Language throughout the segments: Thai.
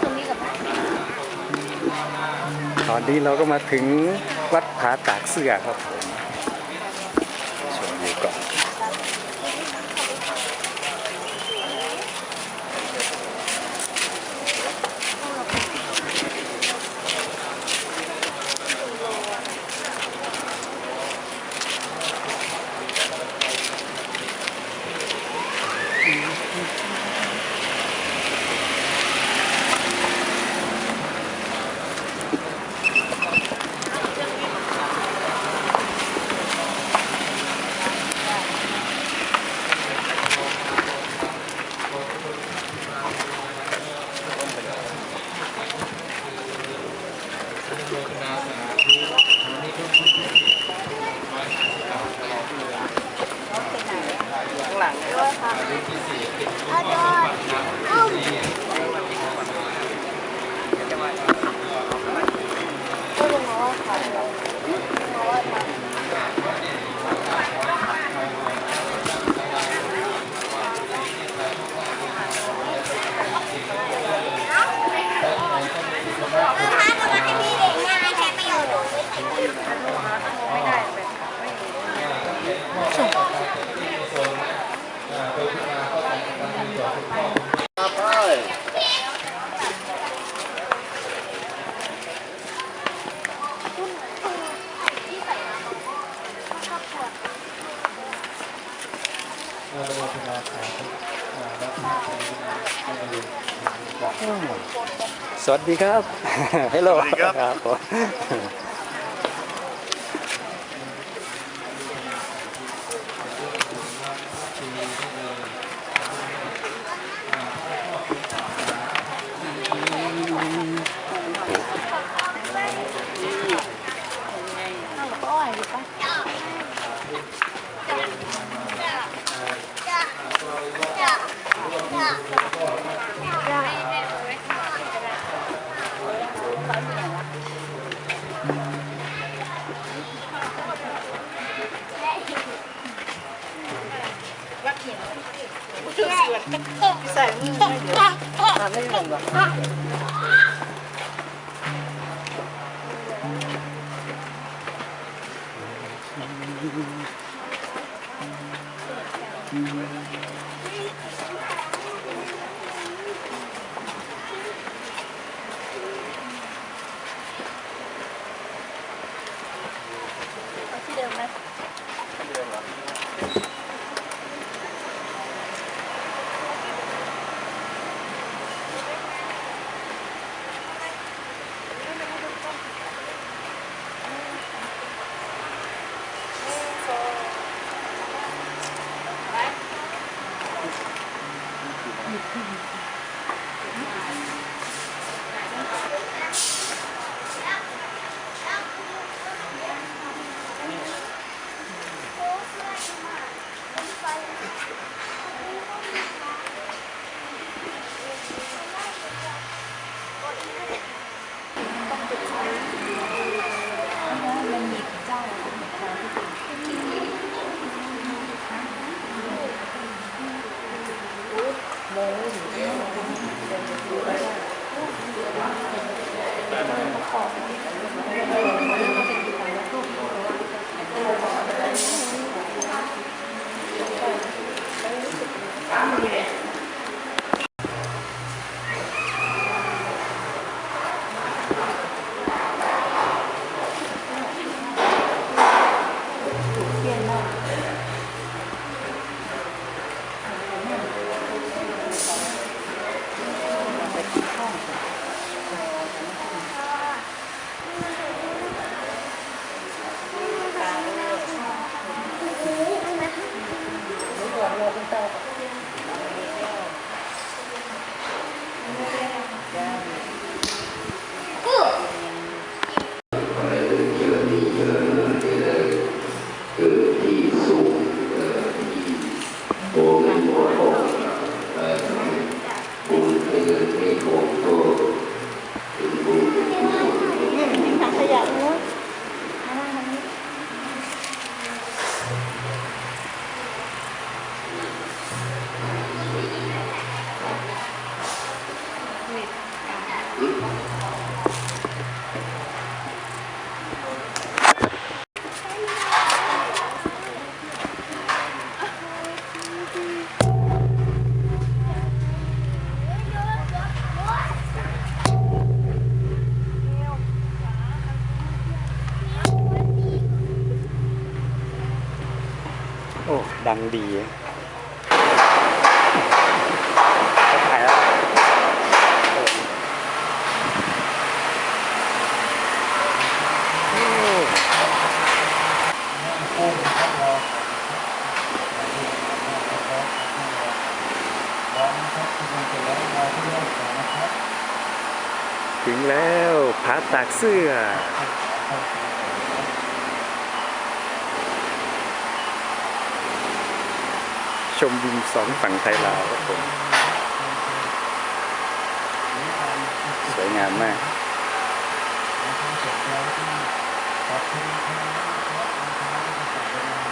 ตรงนี้กับตอนนี้เราก็มาถึงวัดผาตากเสือครับ สวัสดีครับฮัลโหลสวัสดีครับครับ ผมอ้ Thank you. ดังดีถ่ายแล้วโอ้ถึงแล้วผาตากเสื้อ ชมวิวสองฝั่งไทยลาวครับผมสวยงามมากส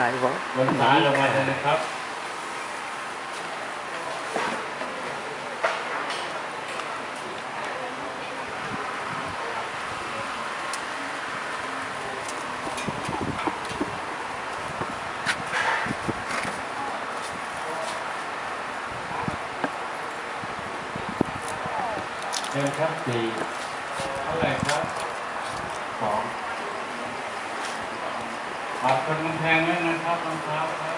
กายวอล์กบนขาลงมาเลยนะครับเชิญครับสี่เท่าไหร่ครับสอง ปัดคนกำแพงไว้นะครับรองเท้าครับ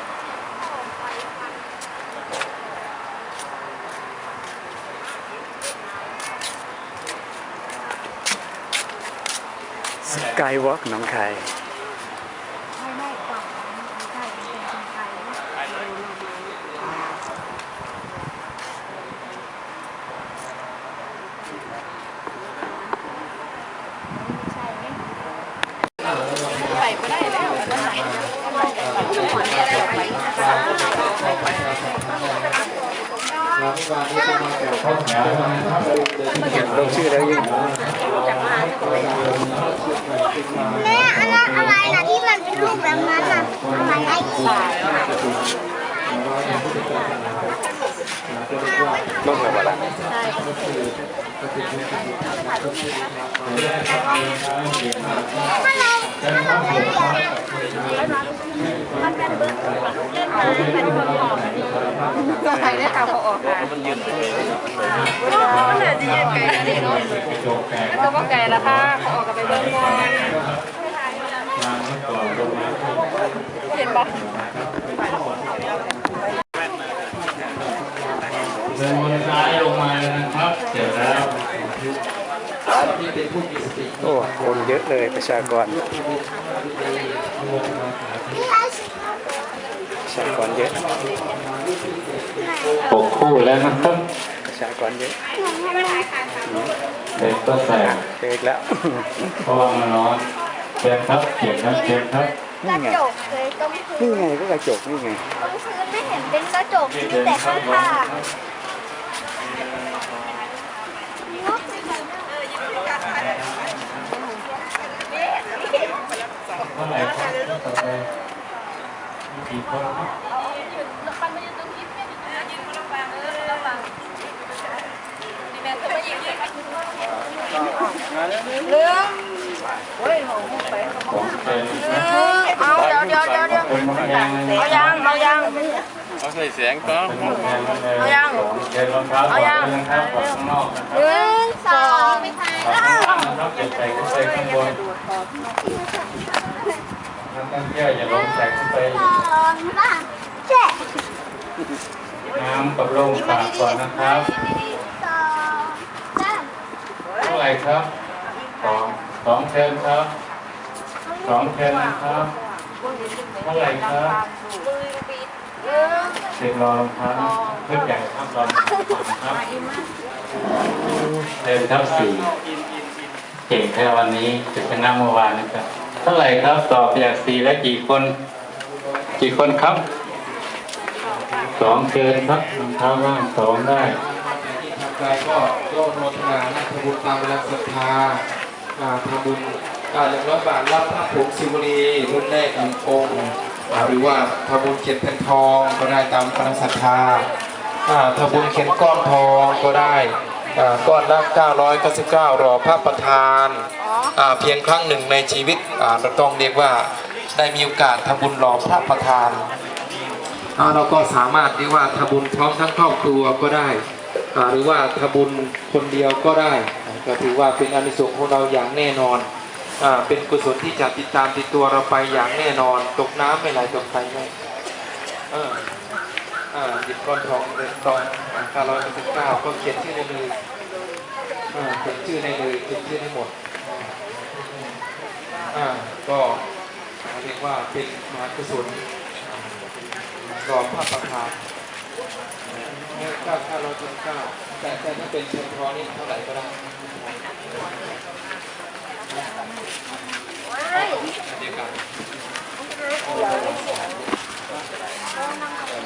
สกายวอล์กน้องคาย ไม่ไม่กล่องไม่ใช่เป็นคนไทยนะใช่ไหมไปก็ได้แล้ววันไหนหัวนี่อะไรไป เข้าแถวนะครับ ลงชื่อแล้วยิ่งแม่อันนั้นอะไรนะที่มันเป็นรูปแบบนั้นน่ะอะไรไอ้อีต้องเหรอวะล่ะถ้าเราถ้าเราไม่เรียนอะใครได้ข่าวเขาออกค่ะน่าจะยืนไกลนี่เนาะกแตกก็ว่าไกลละค่ะเขาออกกันไปเบิ้งก่อนทางก็ต่อลงมาเห็นปะเดินบนซ้ายลงมาเลยนะครับ เสร็จแล้ว โอ้คนเยอะเลยประชากรประชากรเยอะปกคู่แล้วนะครับประชากรเยอะเด็กก็แตกเจออีกแล้วเพราะว่ามันร้อนเชิญครับเก็บครับเก็บครับกระนี่ไงจกเลยตรงพื้นี่นไงก็กระจกนี่ไงตรงพื้นไม่เห็นเป็นกระจกมีแต่ข้างข้างเท่าไหร่ครับต่อไปมีกี่คนครับผมเป็ นเอาเดี๋ยวเดี๋ยวเดี๋ยวเดี๋ยวคนกำแพงเลยเอายังเอายังเอาใส่เสียงก็เป็นกำแพงเลยเอายังเดินรองเท้าก่อนเลยนะครับก่อนข้างนอกนะคหนึ่งสองรับนะครับส่ขึ้นไปข้างบนนักท่องเที่ยวอย่าลงใส่ขึ้นไปสองบ้างเจ็ดน้ำกับลงปากก่อนนะครับสองสามครับสองสองเชิญครับสองเชิญนะครับเท่าไหร่ครับเด็กรอรองเท้าขึ้นใหญ่ครับรอรองเท้าครับเดินครับสี่เก่งแค่วันนี้จะชนะเมื่อวานนะครับ เท่าไหร่ครับ ตอบจากสี่และกี่คน กี่คนครับสองเชิญครับรองเท้าว่างสองได้ทำใจก็โยกโนทนาทำบุญตามเวลาศรัทธาทำบุญหนึ่งร้อยบาทรับพระผงศิวลีรุ่นแรกหนึ่งองค์หรือว่าทำบุญเขียนแผ่นทองก็ได้ตามกำลังศรัทธาทำบุญเขียนก้อนทองก็ได้อ่าก้อนละ999รอพระประธาน เพียงครั้งหนึ่งในชีวิตเราต้องเรียกว่าได้มีโอกาสทำบุญรอพระประธาน เราก็สามารถเรียกว่าทำบุญพร้อมทั้งครอบครัวก็ได้ หรือว่าทำบุญคนเดียวก็ได้ ก็ถือว่าเป็นอานิสงส์ของเราอย่างแน่นอนอเป็นกุศลที่จะติดตามติดตัวเราไปอย่างแน่นอน ตกน้ำไม่ไหลตกไฟไม่อ่าหยิบก้อนทองเลยตอนเก้าร้อยเก้าก็เขียนชื่อในมือเขียนชื่อในมือเขียนชื่อให้หมด อ่าก็เรียกว่าเป็นมหากุศลรอพระประธานเก้าเก้าร้อยเก้าเก้าแต่แต่ถ้าเป็นเชิงทอนี่เท่าไหร่ก็ได้เดียวกัน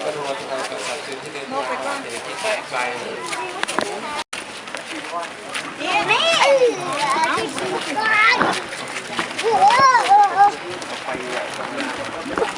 ก็ดูว่าจะทำกับสัตว์ที่เดินทางมาเดี๋ยวที่แตกไปนี่โอ้โห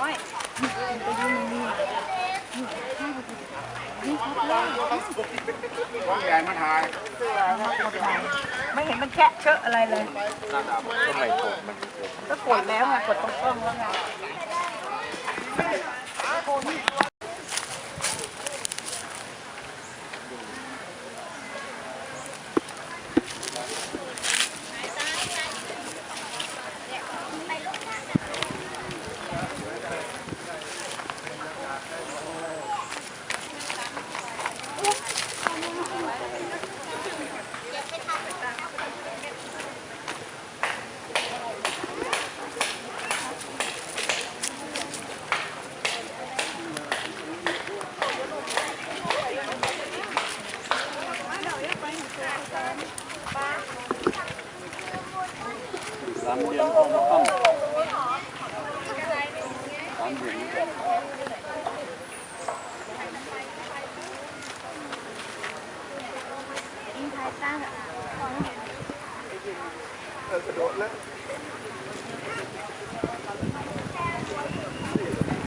ว้ายไม่เห็นมันแค่เชอะอะไรเลยก็กดแล้วไงกดตรงกล้องแล้วไง สา